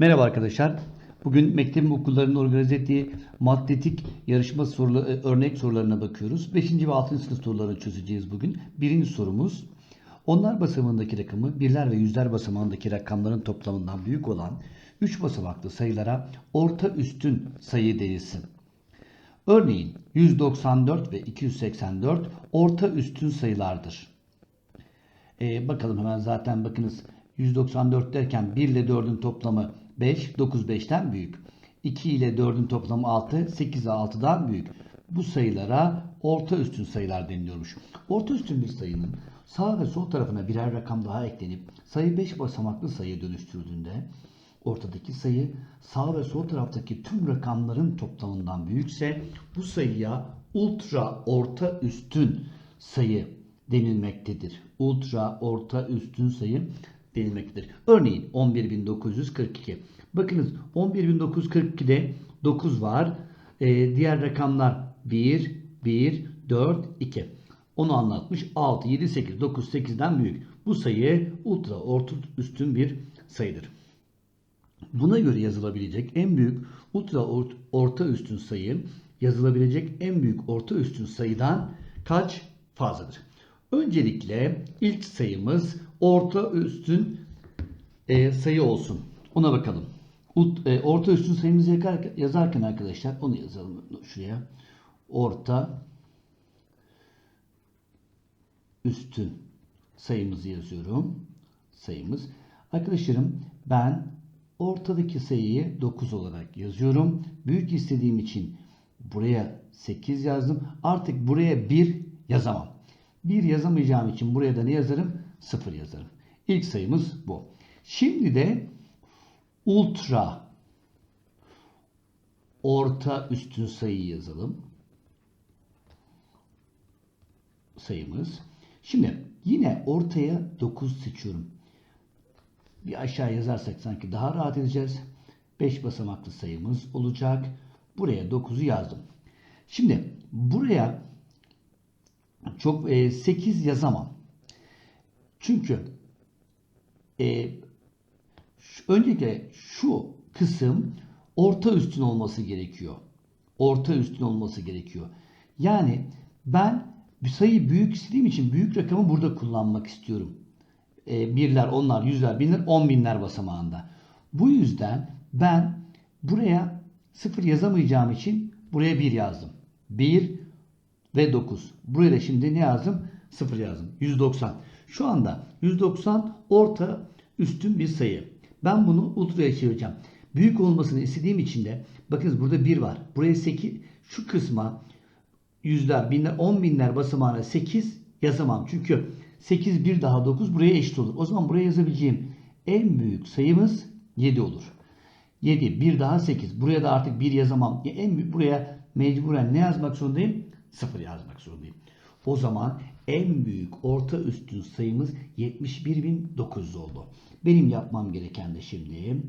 Merhaba arkadaşlar. Bugün mektebin okullarının organize ettiği matematik yarışma soruları, örnek sorularına bakıyoruz. 5. ve 6. sınıf sorularını çözeceğiz bugün. Birinci sorumuz. Onlar basamağındaki rakamı birler ve yüzler basamağındaki rakamların toplamından büyük olan 3 basamaklı sayılara orta üstün sayı denilsin. Örneğin 194 ve 284 orta üstün sayılardır. Ee, bakalım hemen zaten bakınız 194 derken 1 ile 4'ün toplamı 5, 9 5'ten büyük. 2 ile 4'ün toplamı 6, 8 6'dan büyük. Bu sayılara orta üstün sayılar deniliyormuş. Orta üstün bir sayının sağ ve sol tarafına birer rakam daha eklenip sayı 5 basamaklı sayıya dönüştürüldüğünde ortadaki sayı sağ ve sol taraftaki tüm rakamların toplamından büyükse bu sayıya ultra orta üstün sayı denilmektedir. Ultra orta üstün sayı denilmektedir. Örneğin 11942. Bakınız 11942'de 9 var. Ee, diğer rakamlar 1, 1, 4, 2. Onu anlatmış. 6, 7, 8, 9, 8'den büyük. Bu sayı ultra orta üstün bir sayıdır. Buna göre yazılabilecek en büyük ultra ort- orta üstün sayı yazılabilecek en büyük orta üstün sayıdan kaç fazladır? Öncelikle ilk sayımız orta üstün e, sayı olsun. Ona bakalım. Ut- e, orta üstün sayımızı yazarken arkadaşlar onu yazalım şuraya. Orta üstün sayımızı yazıyorum. Sayımız. Arkadaşlarım ben ortadaki sayıyı 9 olarak yazıyorum. Büyük istediğim için buraya 8 yazdım. Artık buraya 1 yazamam. 1 yazamayacağım için buraya da ne yazarım? 0 yazarım. İlk sayımız bu. Şimdi de ultra orta üstün sayı yazalım. Sayımız. Şimdi yine ortaya 9 seçiyorum. Bir aşağı yazarsak sanki daha rahat edeceğiz. 5 basamaklı sayımız olacak. Buraya 9'u yazdım. Şimdi buraya çok e, 8 yazamam. Çünkü e, şu- öncelikle şu kısım orta üstün olması gerekiyor. Orta üstün olması gerekiyor. Yani ben bir sayıyı büyük istediğim için büyük rakamı burada kullanmak istiyorum. E, birler, onlar, yüzler, binler, on binler basamağında. Bu yüzden ben buraya sıfır yazamayacağım için buraya 1 yazdım. 1 ve 9. Buraya da şimdi ne yazdım? 0 yazdım. 190. Şu anda 190 orta üstün bir sayı. Ben bunu ultraya çevireceğim. Büyük olmasını istediğim için de bakınız burada 1 var. Buraya 8 şu kısma yüzler, binler, on binler basamağına 8 yazamam. Çünkü 8 bir daha 9 buraya eşit olur. O zaman buraya yazabileceğim en büyük sayımız 7 olur. 7 bir daha 8. Buraya da artık 1 yazamam. Ya En büyük buraya mecburen ne yazmak zorundayım? 0 yazmak zorundayım. O zaman en büyük orta üstün sayımız 71.900 oldu. Benim yapmam gereken de şimdi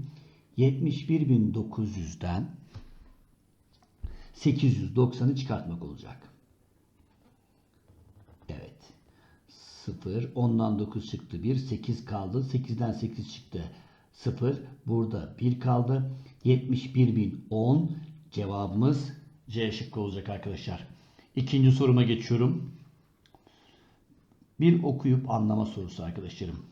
71.900'den 890'ı çıkartmak olacak. Evet. 0. Ondan 9 çıktı. 1. 8 kaldı. 8'den 8 çıktı. 0. Burada 1 kaldı. 71.010 cevabımız C şıkkı olacak arkadaşlar. İkinci soruma geçiyorum. Bir okuyup anlama sorusu arkadaşlarım.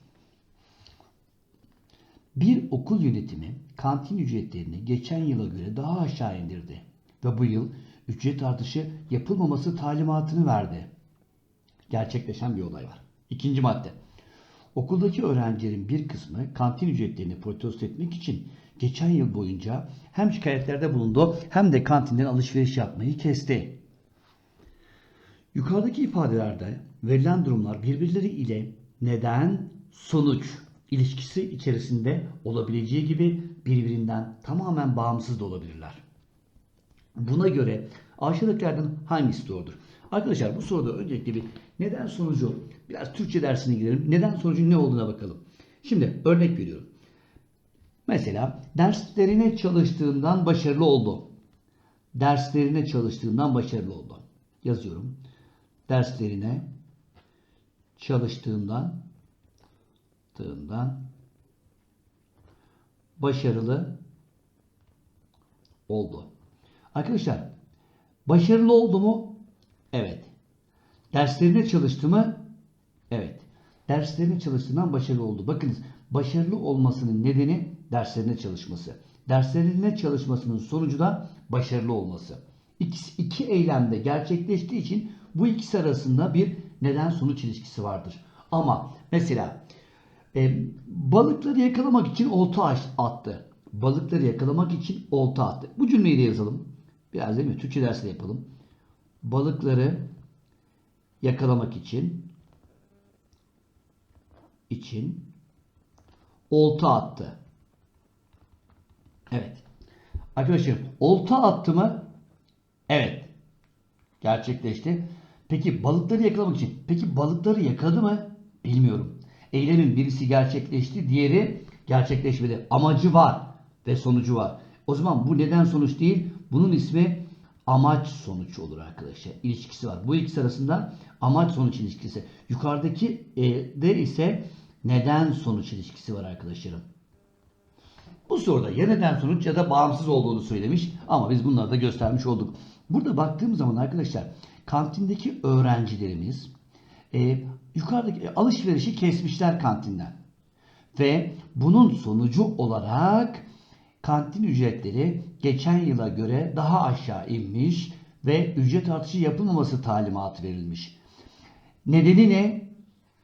Bir okul yönetimi kantin ücretlerini geçen yıla göre daha aşağı indirdi ve bu yıl ücret artışı yapılmaması talimatını verdi. Gerçekleşen bir olay var. İkinci madde. Okuldaki öğrencilerin bir kısmı kantin ücretlerini protesto etmek için geçen yıl boyunca hem şikayetlerde bulundu hem de kantinden alışveriş yapmayı kesti. Yukarıdaki ifadelerde verilen durumlar birbirleri ile neden sonuç ilişkisi içerisinde olabileceği gibi birbirinden tamamen bağımsız da olabilirler. Buna göre aşağıdakilerden hangisi doğrudur? Arkadaşlar bu soruda öncelikle bir neden sonucu biraz Türkçe dersine girelim. Neden sonucun ne olduğuna bakalım. Şimdi örnek veriyorum. Mesela derslerine çalıştığından başarılı oldu. Derslerine çalıştığından başarılı oldu. Yazıyorum. Derslerine çalıştığından tığından başarılı oldu. Arkadaşlar başarılı oldu mu? Evet. Derslerine çalıştı mı? Evet. Derslerine çalıştığından başarılı oldu. Bakınız başarılı olmasının nedeni derslerine çalışması. Derslerine çalışmasının sonucu da başarılı olması. İkisi, iki eylemde gerçekleştiği için bu ikisi arasında bir neden sonuç ilişkisi vardır. Ama mesela e, balıkları yakalamak için olta attı. Balıkları yakalamak için olta attı. Bu cümleyi de yazalım. Biraz değil mi? Türkçe dersi de yapalım. Balıkları yakalamak için için olta attı. Evet. Arkadaşlar olta attı mı? Evet. Gerçekleşti. Peki balıkları yakalamak için. Peki balıkları yakaladı mı? Bilmiyorum. Eylemin birisi gerçekleşti, diğeri gerçekleşmedi. Amacı var ve sonucu var. O zaman bu neden sonuç değil, bunun ismi amaç sonuç olur arkadaşlar. İlişkisi var. Bu ikisi arasında amaç sonuç ilişkisi. Yukarıdaki e, de ise neden sonuç ilişkisi var arkadaşlarım. Bu soruda ya neden sonuç ya da bağımsız olduğunu söylemiş ama biz bunları da göstermiş olduk. Burada baktığım zaman arkadaşlar kantindeki öğrencilerimiz e, yukarıdaki e, alışverişi kesmişler kantinden. Ve bunun sonucu olarak kantin ücretleri geçen yıla göre daha aşağı inmiş ve ücret artışı yapılmaması talimatı verilmiş. Nedeni ne?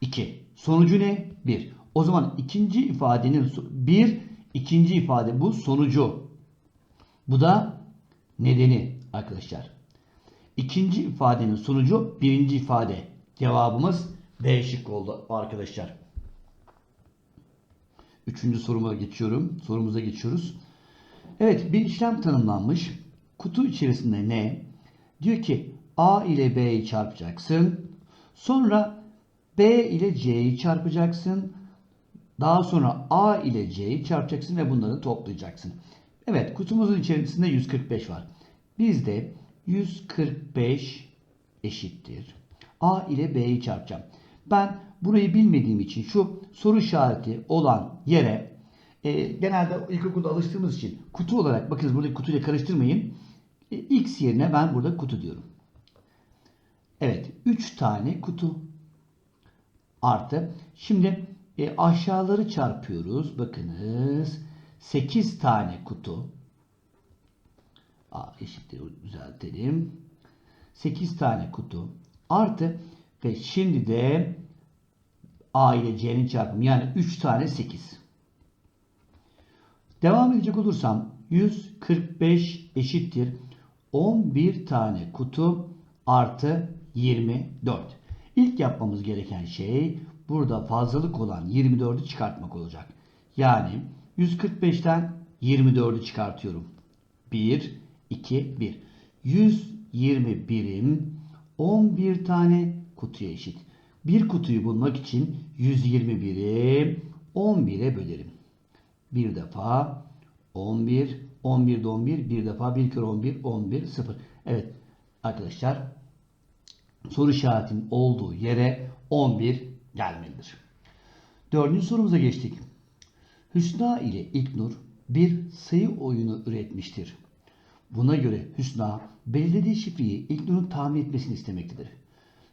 2. Sonucu ne? 1. O zaman ikinci ifadenin bir ikinci ifade bu sonucu. Bu da nedeni arkadaşlar. İkinci ifadenin sonucu birinci ifade. Cevabımız B şık oldu arkadaşlar. Üçüncü soruma geçiyorum. Sorumuza geçiyoruz. Evet bir işlem tanımlanmış. Kutu içerisinde ne? Diyor ki A ile B'yi çarpacaksın. Sonra B ile C'yi çarpacaksın. Daha sonra A ile C'yi çarpacaksın ve bunları toplayacaksın. Evet kutumuzun içerisinde 145 var. Bizde 145 eşittir. A ile B'yi çarpacağım. Ben burayı bilmediğim için şu soru işareti olan yere e, genelde ilkokulda alıştığımız için kutu olarak bakınız buradaki kutuyla karıştırmayın. E, X yerine ben burada kutu diyorum. Evet 3 tane kutu artı. Şimdi e, aşağıları çarpıyoruz. Bakınız 8 tane kutu. A eşittir düzeltelim. 8 tane kutu artı ve şimdi de A ile C'nin çarpımı yani 3 tane 8. Devam edecek olursam 145 eşittir 11 tane kutu artı 24. İlk yapmamız gereken şey burada fazlalık olan 24'ü çıkartmak olacak. Yani 145'ten 24'ü çıkartıyorum. 1, 2, 1. 121'im 11 tane kutuya eşit. Bir kutuyu bulmak için 121'i 11'e bölerim. Bir defa 11, 11 de 11, bir defa 1 kere 11, 11, 0. Evet arkadaşlar soru işaretinin olduğu yere 11 gelmelidir. Dördüncü sorumuza geçtik. Hüsna ile İlknur bir sayı oyunu üretmiştir. Buna göre Hüsna belirlediği şifreyi İlknur'un tahmin etmesini istemektedir.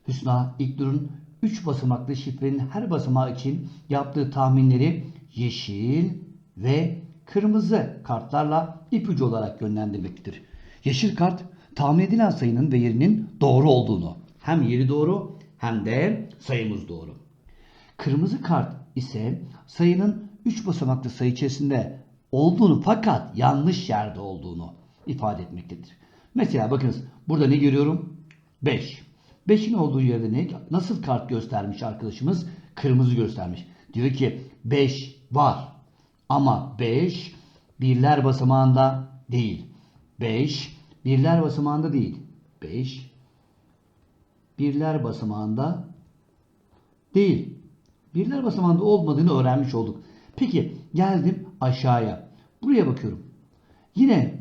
Hüsna İlknur'un 3 basamaklı şifrenin her basamağı için yaptığı tahminleri yeşil ve kırmızı kartlarla ipucu olarak yönlendirmektedir. Yeşil kart tahmin edilen sayının ve yerinin doğru olduğunu hem yeri doğru hem de sayımız doğru. Kırmızı kart ise sayının 3 basamaklı sayı içerisinde olduğunu fakat yanlış yerde olduğunu ifade etmektedir. Mesela bakınız burada ne görüyorum? 5. 5'in olduğu yerde ne? Nasıl kart göstermiş arkadaşımız? Kırmızı göstermiş. Diyor ki 5 var ama 5 birler basamağında değil. 5 birler basamağında değil. 5 birler basamağında değil. Birler basamağında olmadığını öğrenmiş olduk. Peki geldim aşağıya. Buraya bakıyorum. Yine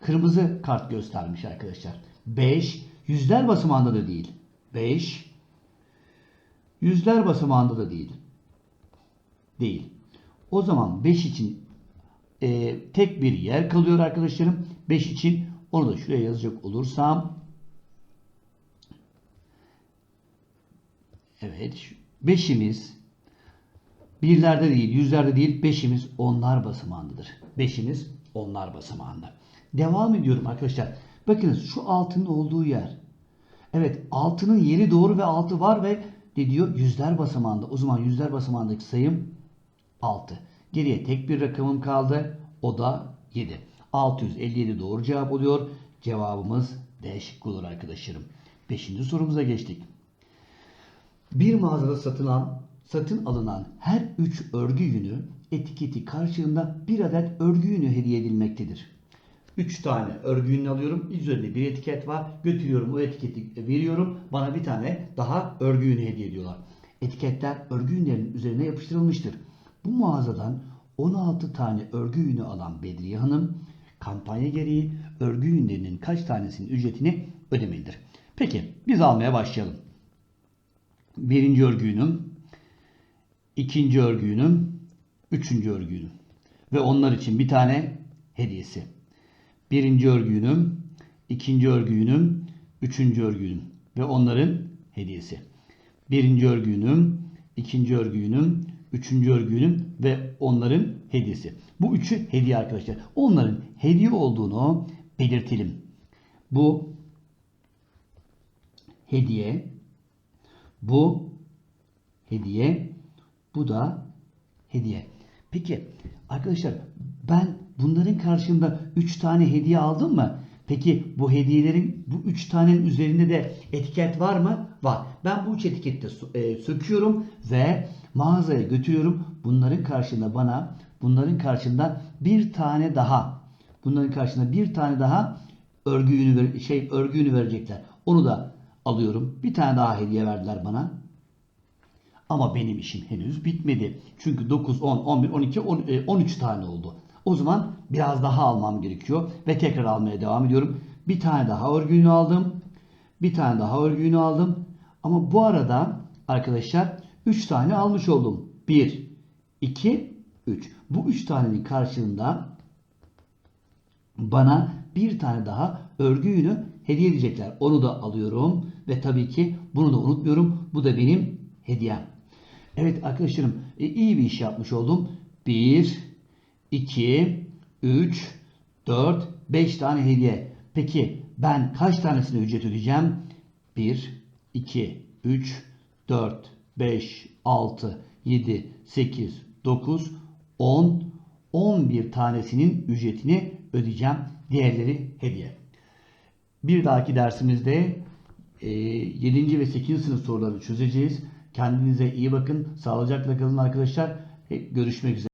kırmızı kart göstermiş arkadaşlar. 5 yüzler basamağında da değil. 5 yüzler basamağında da değil. Değil. O zaman 5 için e, tek bir yer kalıyor arkadaşlarım. 5 için onu da şuraya yazacak olursam Evet. şu- Beşimiz birlerde değil, yüzlerde değil, beşimiz onlar basamağındadır. Beşimiz onlar basamağında. Devam ediyorum arkadaşlar. Bakınız şu altının olduğu yer. Evet altının yeri doğru ve altı var ve ne diyor? Yüzler basamağında. O zaman yüzler basamağındaki sayım 6. Geriye tek bir rakamım kaldı. O da 7. 657 doğru cevap oluyor. Cevabımız D şıkkı olur arkadaşlarım. Beşinci sorumuza geçtik. Bir mağazada satılan, satın alınan her 3 örgü yünü etiketi karşılığında bir adet örgü yünü hediye edilmektedir. 3 tane örgü alıyorum. Üzerinde bir etiket var. Götürüyorum o etiketi veriyorum. Bana bir tane daha örgü yünü hediye ediyorlar. Etiketler örgü yünlerinin üzerine yapıştırılmıştır. Bu mağazadan 16 tane örgü yünü alan Bedriye Hanım kampanya gereği örgü yünlerinin kaç tanesinin ücretini ödemelidir. Peki biz almaya başlayalım. Birinci örgüyünüm, ikinci örgüyünüm, üçüncü örgüyünüm. Ve onlar için bir tane hediyesi. Birinci örgüyünüm, ikinci örgüyünüm, üçüncü örgüyünüm. Ve onların hediyesi. Birinci örgüyünüm, ikinci örgüyünüm, üçüncü örgüyünüm ve onların hediyesi. Bu üçü hediye arkadaşlar. Onların hediye olduğunu belirtelim. Bu hediye bu hediye, bu da hediye. Peki arkadaşlar ben bunların karşılığında 3 tane hediye aldım mı? Peki bu hediyelerin bu 3 tanenin üzerinde de etiket var mı? Var. Ben bu 3 etiketi de sö- e, söküyorum ve mağazaya götürüyorum. Bunların karşılığında bana bunların karşılığında bir tane daha bunların karşılığında bir tane daha örgü ver- şey örgü yünü verecekler. Onu da alıyorum. Bir tane daha hediye verdiler bana. Ama benim işim henüz bitmedi. Çünkü 9, 10, 11, 12, 10, e, 13 tane oldu. O zaman biraz daha almam gerekiyor ve tekrar almaya devam ediyorum. Bir tane daha örgü yünü aldım. Bir tane daha örgü yünü aldım. Ama bu arada arkadaşlar 3 tane almış oldum. 1, 2, 3. Bu 3 tanenin karşılığında bana bir tane daha örgü yünü hediye edecekler. Onu da alıyorum ve tabii ki bunu da unutmuyorum. Bu da benim hediyem. Evet arkadaşlarım e, iyi bir iş yapmış oldum. 1, 2, 3, 4, 5 tane hediye. Peki ben kaç tanesine ücret ödeyeceğim? 1, 2, 3, 4, 5, 6, 7, 8, 9, 10, 11 tanesinin ücretini ödeyeceğim. Diğerleri hediye. Bir dahaki dersimizde e, 7. ve 8. sınıf sorularını çözeceğiz. Kendinize iyi bakın. Sağlıcakla kalın arkadaşlar. Görüşmek üzere.